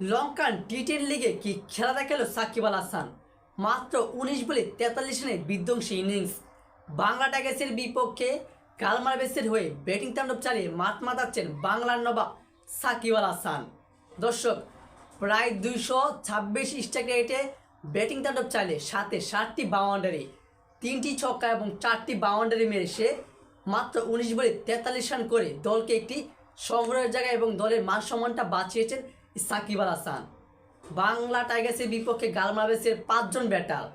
Lankan T ten লিগে কি খেলা দেখাল সাকিব আল হাসান? মাত্র উনিশ বলে তেতাল্লিশ রানের বিধ্বংসী ইনিংস। বাংলা টাইগার্সের বিপক্ষে কালমারবেসের হয়ে ব্যাটিং তাণ্ডব চালিয়ে মাঠ মাতাচ্ছেন বাংলার নবাব সাকিব আল হাসান। দর্শক, প্রায় দুইশো ছাব্বিশ স্ট্রাইক রেটে ব্যাটিং তাণ্ডব চালিয়ে সাথে ষাটটি বাউন্ডারি, তিনটি ছক্কা এবং চারটি বাউন্ডারি মেরে সে মাত্র উনিশ বলে তেতাল্লিশ রান করে দলকে একটি সংগ্রহের জায়গায় এবং দলের মান সম্মানটা বাঁচিয়েছেন সাকিব আল হাসান। বাংলা টাইগার্সের বিপক্ষে গালমাবেসের পাঁচজন ব্যাটার।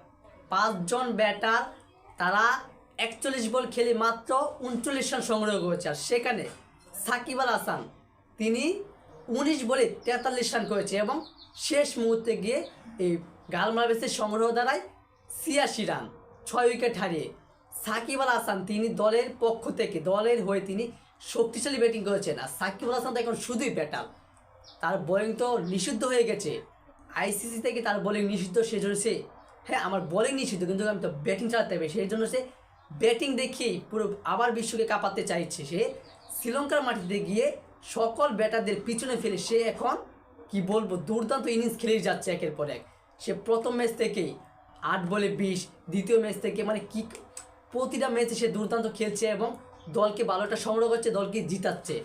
পাঁচজন ব্যাটার, তারা একচল্লিশ বল খেলে মাত্র উনচল্লিশ রান সংগ্রহ করেছে। আর সেখানে সাকিব আল হাসান, তিনি উনিশ বলে তেতাল্লিশ রান করেছে এবং শেষ মুহূর্তে গিয়ে এই গালমাবেসের সংগ্রহ দ্বারাই ছিয়াশি রান, ছয় উইকেট হারিয়ে। সাকিব আল হাসান, তিনি দলের পক্ষ থেকে, দলের হয়ে তিনি শক্তিশালী ব্যাটিং করেছেন। আর সাকিব আল হাসান তো এখন শুধুই ব্যাটার তার বোলিং তো নিষিদ্ধ হয়ে গেছে। আইসিসি থেকে তার বোলিং নিষিদ্ধ সেজন্য সে হ্যাঁ আমার বোলিং নিষিদ্ধ, কিন্তু আমি তো ব্যাটিং চালাতে হবে। সেই জন্য সে ব্যাটিং দেখিয়েই পুরো আবার বিশ্বকে কাঁপাতে চাইছে। সে শ্রীলঙ্কার মাটিতে গিয়ে সকল ব্যাটারদের পিছনে ফেলে সে এখন, কি বলব, দুর্দান্ত ইনিংস খেলেই যাচ্ছে একের পর এক। সে প্রথম ম্যাচ থেকেই আট বলে বিশ, দ্বিতীয় ম্যাচ থেকে মানে কি প্রতিটা ম্যাচে সে দুর্দান্ত খেলছে এবং দলকে ভালোটা সংগ্রহ করছে, দলকে জিতাচ্ছে।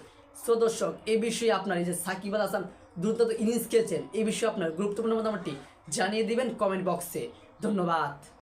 সো দর্শক বিষয়ে আপনার এই যে সাকিব আল হাসান দ্রুত ইনিংস খেলছেন এই বিষয়ে আপনার গুরুত্বপূর্ণ মতামতটি জানিয়ে দিবেন কমেন্ট বক্সে ধন্যবাদ।